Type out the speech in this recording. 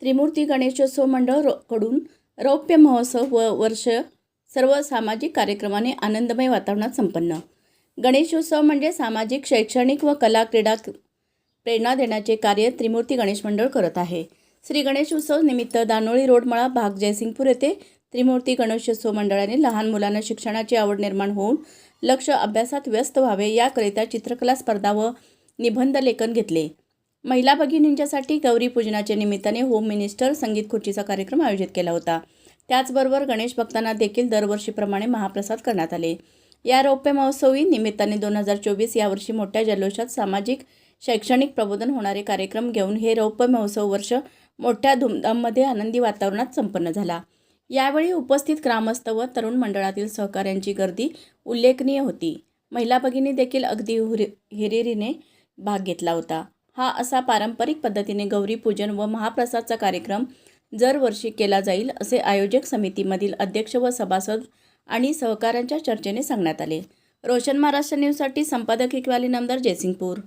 त्रिमूर्ती गणेशोत्सव मंडळकडून रौप्य महोत्सव व वर्ष सर्व सामाजिक कार्यक्रमाने आनंदमय वातावरणात संपन्न. गणेशोत्सव म्हणजे सामाजिक शैक्षणिक व कला क्रीडा प्रेरणा देण्याचे कार्य त्रिमूर्ती गणेश मंडळ करत आहे. श्री गणेश उत्सव निमित्त दानोळी रोडमळा भाग जयसिंगपूर येथे त्रिमूर्ती गणेशोत्सव मंडळाने लहान मुलांना शिक्षणाची आवड निर्माण होऊन लक्ष अभ्यासात व्यस्त व्हावे याकरिता चित्रकला स्पर्धा व निबंध लेखन घेतले. महिला भगिनींच्यासाठी गौरी पूजनाच्या निमित्ताने होम मिनिस्टर संगीत खुर्चीचा कार्यक्रम आयोजित केला होता. त्याचबरोबर गणेश भक्तांना देखील दरवर्षीप्रमाणे महाप्रसाद करण्यात आले. या रौप्य महोत्सवी निमित्ताने दोन हजार चोवीस यावर्षी मोठ्या जल्लोषात सामाजिक शैक्षणिक प्रबोधन होणारे कार्यक्रम घेऊन हे रौप्य महोत्सव वर्ष मोठ्या धुमधाममध्ये आनंदी वातावरणात संपन्न झाला. यावेळी उपस्थित ग्रामस्थ व तरुण मंडळातील सहकाऱ्यांची गर्दी उल्लेखनीय होती. महिला भगिनी देखील अगदी हुरि हिरिरीने भाग घेतला होता. हा असा पारंपरिक पद्धतीने गौरी पूजन व महाप्रसादचा कार्यक्रम दरवर्षी केला जाईल असे आयोजक समितीमधील अध्यक्ष व सभासद आणि सहकाऱ्यांच्या चर्चेने सांगण्यात आले. रोशन महाराष्ट्र न्यूजसाठी संपादक इक्वाली नमदार जयसिंगपूर.